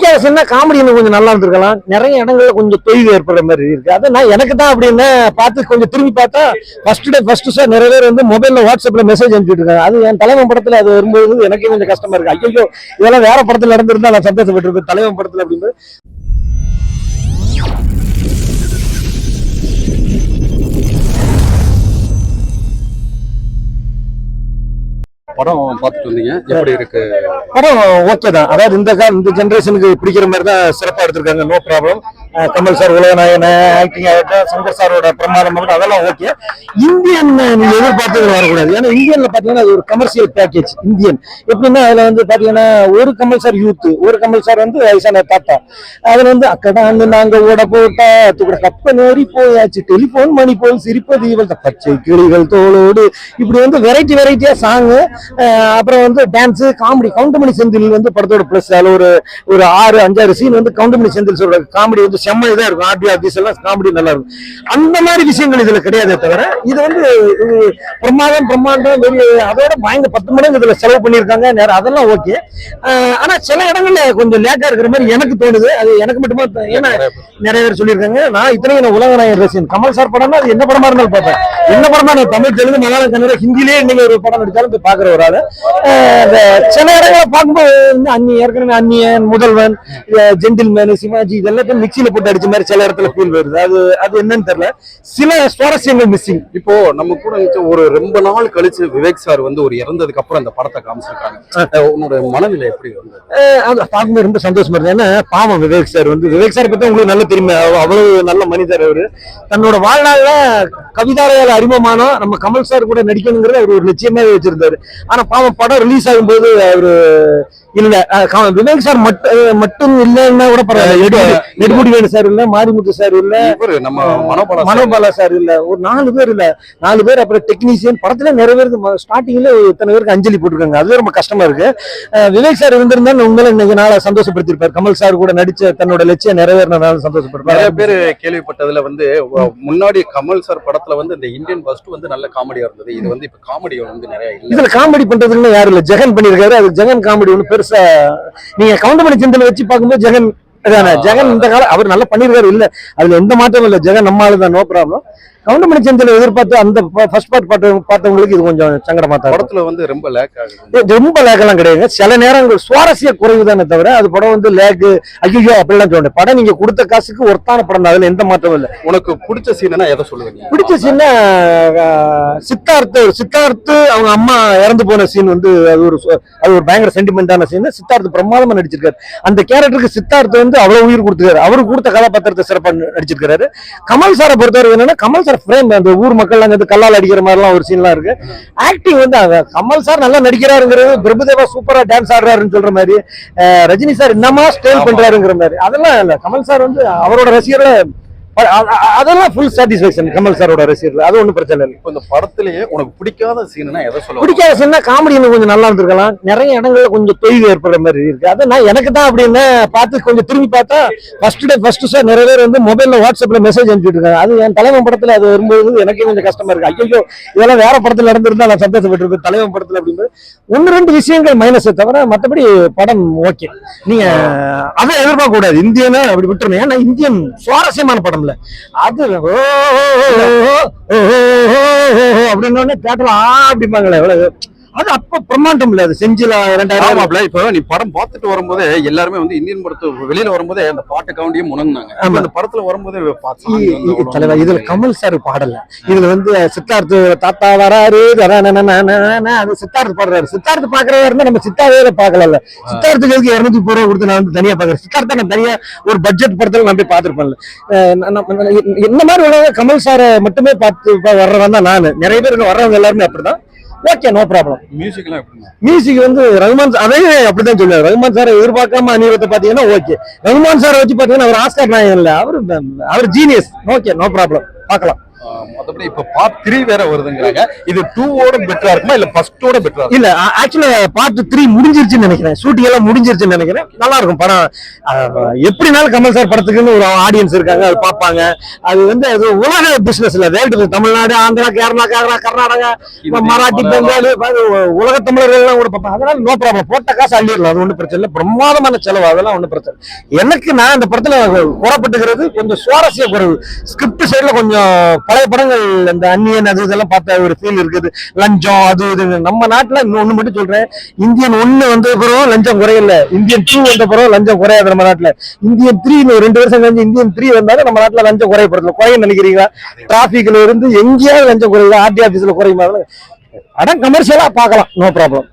பிடிக்காத சின்ன காமெடி இன்னும் கொஞ்சம் நல்லா இருந்திருக்கலாம். நிறைய இடங்கள்ல கொஞ்சம் தொய்வு ஏற்படுற மாதிரி இருக்கு. அது நான் எனக்கு தான் அப்படின்னு பார்த்து கொஞ்சம் திரும்பி பார்த்தா ஃபர்ஸ்ட் டே ஃபர்ஸ்ட் சார் நிறைய பேர் வந்து மொபைல்ல வாட்ஸ்அப்ல மெசேஜ் அனுப்பிட்டு இருக்காங்க. அது என் தலைவன் படத்துல அது வரும்போது எனக்கே கொஞ்சம் கஷ்டமா இருக்கு. ஐயோ இதெல்லாம் வேற படத்துல நடந்திருந்தா நான் சந்தோஷப்பட்டிருப்பேன். தலைவன் படத்துல அப்படின்னு படம் பார்த்துட்டு வந்தீங்க. எப்படி இருக்கு? படம் ஓகே தான். அதாவது இந்த கால இந்த ஜென்ரேஷனுக்கு பிடிக்கிற மாதிரி தான் சிறப்பா எடுத்திருக்காங்க. நோ ப்ராப்ளம் கமல் சார் உலகநாயகன் ஆக்டிங் ஆகட்டும் சங்கர் சாரோட பிரமாதம் ஆகட்டும் அதெல்லாம் ஓகே இந்தியன் நீங்க எதிர்பார்த்தது வரக்கூடாது. ஏன்னா இந்தியன்ல பாத்தீங்கன்னா அது ஒரு கமர்ஷியல் பேக்கேஜ் இந்தியன் எப்படின்னா அதுல வந்து பாத்தீங்கன்னா ஒரு கமல் சார் யூத் ஒரு கமல் சார் வந்து வயசான தாத்தா. அதுல வந்து அக்கடாந்து நாங்க ஓட போட்டா கூட கப்ப நேரி போயாச்சு. டெலிபோன் மணி போல் சிரிப்பது இவள் பச்சை கிளிகள் தோளோடு. இப்படி வந்து வெரைட்டி வெரைட்டியா சாங்கு அப்புறம் வந்து டான்ஸ் காமெடி கவுண்டமணி செந்தில் வந்து படத்தோட பிளஸ் அதுல ஒரு ஒரு ஆறு அஞ்சாறு சீன் வந்து கவுண்டமணி செந்தில் சொல்ற காமெடி வந்து செம்ம இதா இருக்கும் ஆர்டி ஆர்டிஸ் எல்லாம் காமெடி நல்லா இருக்கும். அந்த மாதிரி விஷயங்கள் இதுல கிடையாதே தவிர இது வந்து பிரமாதம் பிரம்மாண்டம் வெறி அதோட பயங்கர பத்து மடங்கு இதுல செலவு பண்ணியிருக்காங்க. நேரம் அதெல்லாம் ஓகே ஆனா சில இடங்கள்ல கொஞ்சம் லேக்கா இருக்கிற மாதிரி எனக்கு தோணுது. அது எனக்கு மட்டுமா ஏன்னா நிறைய பேர். சொல்லியிருக்காங்க. நான் இத்தனையும் நான் உலக நாயகன் ரசிகன். கமல் சார் படம்னா அது என்ன படமா இருந்தாலும் பார்ப்பேன். என்ன படமா நான் தமிழ் தெலுங்கு மலையாளம் கன்னட ஹிந்திலேயே இன்னைக்கு ஒரு படம் நடிச்சாலும் போய் பாக்குற ஒரு ஆளு. சில இடங்களை பார்க்கும்போது அன்னி ஏற்கனவே அந்நியன் முதல்வன் ஜென்டில்மேன் சிவாஜி இதெல்லாம் மிக்சியில போட்டு அடிச்ச மாதிரி சில இடத்துல ஃபீல் வருது. அது அது என்னன்னு தெரியல. சில சுவாரஸ்யங்கள் மிஸ்ஸிங் இப்போ நம்ம கூட ஒரு ரொம்ப நாள் கழிச்சு விவேக் சார் வந்து ஒரு இறந்ததுக்கு அப்புறம் இந்த படத்தை காமிச்சிருக்காங்க. உன்னோட மனநிலை எப்படி இருந்தது? அது பார்க்கும்போது ரொம்ப சந்தோஷமா இருந்தது. ஏன்னா பாவம் விவேக் சார் வந்து. விவேக் சார் பத்தி உங்களுக்கு நல்லா தெரியுமே. அவ- அவ்வளவு நல்ல மனிதர் அவரு. தன்னோட வாழ்நாள்ல கவிதாலயால அறிமுகமானோம் நம்ம கமல் சார் கூட நடிக்கணுங்கிறத அவர் ஒரு நிச்சயமாவே வச்சிருந்தாரு. ஆனா பாவம் படம் ரிலீஸ் ஆகும்போது அவரு இல்ல விவேக் சார் மட்டும் மட்டும் இல்லைன்னா கூட பரவாயில்ல. நெடுமுடி- வேணு சார் இல்ல மாரிமுத்து சார் இல்ல நம்ம மனோபல மனோபாலா சார் இல்ல ஒரு நாலு பேர் இல்ல. நாலு பேர் அப்புறம் டெக்னீஷியன் படத்துல நிறைய பேருக்கு ஸ்டார்டிங்ல இத்தனை பேருக்கு அஞ்சலி போட்டிருக்காங்க. அதுவே ரொம்ப கஷ்டமா இருக்கு. விவேக் சார் இருந்திருந்தா உங்களை இன்னைக்கு நாளை சந்தோஷப்படுத்திருப்பார் கமல் சார் கூட நடிச்ச தன்னோட லட்சியம் நிறைவேறினால நிறைய சந்தோஷப்படுப்பார் பேர் கேள்விப்பட்டதுல வந்து முன்னாடி கமல் சார் படத்துல வந்து இந்த இந்தியன் பஸ்ட் வந்து நல்ல காமெடியா இருந்தது. இது வந்து இப்ப காமெடி வந்து நிறைய இல்ல. இதுல காமெடி பண்றதுக்குன்னு யாரும் இல்ல. ஜெகன் பண்ணிருக்காரு அது ஜெகன் காமெடி ஒண்ணு பெருசா நீங்க கவுண்டமணி சிந்தனை வச்சு பார்க்கும்போது ஜெகன் அதானே ஜெகன் இந்த காலம் அவர் நல்லா பண்ணிருக்காரு இல்ல. அதுல எந்த மாற்றமும் இல்ல. ஜெகன் நம்ம ஆளுதான் நோ ப்ராப்ளம் கவுண்டமணி சிந்தனை எதிர்பார்த்து அந்த ஃபர்ஸ்ட் பார்ட் பார்த்து பார்த்தவங்களுக்கு இது கொஞ்சம் சங்கடமா தான். படத்துல வந்து ரொம்ப லேக் ஆகுது. ரொம்ப லேக்கெல்லாம் கிடையாதுங்க. சில நேரங்கள் சுவாரஸ்ய குறைவு தானே தவிர அது படம் வந்து லேக்கு ஐயோ அப்படிலாம் சொல்றேன் படம் நீங்க கொடுத்த காசுக்கு ஒருத்தான படம் தான். அதுல எந்த மாற்றமும் இல்லை. உனக்கு பிடிச்ச சீனா எதை சொல்லுவீங்க பிடிச்ச சீன் சித்தார்த்து சித்தார்த்து அவங்க அம்மா இறந்து போன சீன் வந்து அது ஒரு அது ஒரு பயங்கர சென்டிமெண்டான சீன் சித்தார்த்து பிரமாதமா நடிச்சிருக்காரு. அந்த கேரக்டருக்கு சித்தார்த்து வந்து அவ்வளவு உயிர் கொடுத்துருக்காரு. அவரு கொடுத்த கதாபாத்திரத்தை சிறப்பா ந- நடிச்சிருக்காரு கமல் சாரை பொறுத்தவரை என்னன்னா கமல் சார் ஃப்ரேம் அந்த ஊர் மக்கள் அங்க வந்து கல்லால் அடிக்கிற மாதிரிலாம் ஒரு சீன்லாம் இருக்கு. ஆக்டிங் வந்து கமல் சார் நல்லா நடிக்கிறாருங்கிறது பிரபுதேவா சூப்பரா டான்ஸ் ஆடுறாருன்னு சொல்ற மாதிரி ரஜினி சார் என்னமா ஸ்டைல். பண்றாருங்கிற மாதிரி. அதெல்லாம் இல்ல. கமல் சார் வந்து அவரோட அ- அதெல்லாம் ஃபுல் சாட்டிஸ்பேக்ஷன் கமல் சாரோட ரசிகர்கள். அது ஒன்றும் பிரச்சனை இல்லை. இப்போ இந்த படத்திலேயே உனக்கு பிடிக்காத சீனா எதை சொல்லுவீங்க பிடிக்காத சீன்னா காமெடி இன்னும் கொஞ்சம் நல்லா இருந்திருக்கலாம். நிறைய இடங்கள்ல கொஞ்சம் தொய்வு ஏற்படுற மாதிரி இருக்கு. அது நான் எனக்கு தான் அப்படின்னு பார்த்து கொஞ்சம் திரும்பி பார்த்தா ஃபர்ஸ்ட் டே ஃபர்ஸ்ட் சார் நிறைய பேர் வந்து மொபைல்ல வாட்ஸ்அப்ல மெசேஜ் அனுப்பிட்டு இருக்காங்க. அது என் தலைவன் படத்துல அது வரும்போது எனக்கே கொஞ்சம் கஷ்டமா இருக்கு. ஐயோ இதெல்லாம் வேற படத்துல நடந்திருந்தா நான் சந்தோஷப்பட்டிருப்பேன். தலைவன் படத்துல அப்படிங்கும்போது ஒன்னு ரெண்டு விஷயங்கள் மைனஸை தவிர மற்றபடி படம் ஓகே நீங்க அதை எதிர்பார்க்க கூடாது. இந்தியனா அப்படி விட்டுருணும் ஏன்னா இந்தியன் சுவாரஸ்யமான படம். இல்ல அது ஓ, அப்படின்னு தேட்டர்ல ஆ அப்படிம்பாங்களே எவ்வளவு அது அப்ப பிரம்மாண்டம் இல்ல. அது செஞ்சில ரெண்டாயிரம் இப்போ நீ படம் பார்த்துட்டு வரும்போதே எல்லாருமே வந்து இந்தியன் படத்து வெளியில வரும்போதே அந்த பாட்டு கவுண்டியும் ஆமா. அந்த படத்துல வரும்போதே பார்த்து இ- சாமி வந்து இ- அவ்வளவு தலைவா இதுல கமல் சார் பாடல. இதுல வந்து சித்தார்த்து தாத்தா வராரு. அது சித்தார்த்து பாடுறாரு. சித்தார்த்து பாக்குறதா இருந்தா நம்ம சித்தாவே பாக்கல சித்தார்த்துக்கு எதுக்கு இருநூத்தி முப்பது ரூபா கொடுத்து நான் வந்து தனியா பாக்குறேன். சித்தார்த்தா நான் தனியா ஒரு பட்ஜெட் படத்துல நான் போய் நான் இந்த மாதிரி கமல் சாரை மட்டுமே பார்த்து வர்றவன் தான் நானு. நிறைய பேர் வர்றவங்க எல்லாருமே அப்படிதான். ஓகே நோ ப்ராப்ளம் மியூசிக்லாம் மியூசிக் வந்து ரகுமான் அதே அப்படிதான் சொல்லுவாரு. ரகுமான் சாரை எதிர்பார்க்காம அனிருத்தை பாத்தீங்கன்னா ஓகே ரகுமான் சாரை வச்சு பாத்தீங்கன்னா அவர் ஆஸ்கர் நாயகன் இல்ல. அவர் அவர் ஜீனியஸ் ஓகே நோ ப்ராப்ளம் பார்க்கலாம். மத்தபடி இப்ப பார்ட் த்ரீ வேற வருதுங்கிறாங்க. இது டூவோட பெட்டரா இருக்குமா இல்ல ஃபர்ஸ்டோட பெட்டரா இல்ல ஆக்சுவலா பார்ட் த்ரீ முடிஞ்சிருச்சுன்னு நினைக்கிறேன். ஷூட்டிங் எல்லாம் முடிஞ்சிருச்சுன்னு நினைக்கிறேன். நல்லா இருக்கும் படம். எப்படினாலும் கமல் சார் படத்துக்குன்னு ஒரு ஆடியன்ஸ் இருக்காங்க அது பார்ப்பாங்க. அது வந்து அது உலக பிசினஸ் இல்ல. வேர்ல்டு தமிழ்நாடு ஆந்திரா கேரளா கேரளா கர்நாடகா மராட்டி. பெங்காலி உலக தமிழர்கள் எல்லாம் கூட பார்ப்பாங்க. அதனால நோ ப்ராப்ளம் போட்ட காசு அள்ளிடலாம். அது ஒன்றும் பிரச்சனை இல்லை. பிரமாதமான செலவு. அதெல்லாம் ஒன்றும் பிரச்சனை. எனக்கு நான் இந்த படத்துல குறப்பட்டுக்கிறது கொஞ்சம் சுவாரஸ்ய குறைவு ஸ்கிரிப்ட் சைடுல கொஞ்சம் பழைய படங்கள் இந்த அந்நியன் அது இதெல்லாம் பார்த்த ஒரு ஃபீல் இருக்குது. லஞ்சம் அது இது நம்ம நாட்டில் இன்னொன்னு மட்டும் சொல்றேன். இந்தியன் ஒன்னு வந்த பிறகு லஞ்சம் குறையல. இந்தியன் டூ வந்த பிறகு லஞ்சம் குறையாது நம்ம நாட்டில். இந்தியன் த்ரீ ரெண்டு வருஷம் கழிஞ்சு இந்தியன் த்ரீ வந்தாலும் நம்ம நாட்டில் லஞ்சம் குறையப்படுறது குறையும் நினைக்கிறீங்களா? டிராபிக்ல இருந்து எங்கேயாவது லஞ்சம் குறையுது? ஆர்டி ஆஃபீஸில் குறையுமா? அடம் கமர்ஷியலா பார்க்கலாம். No problem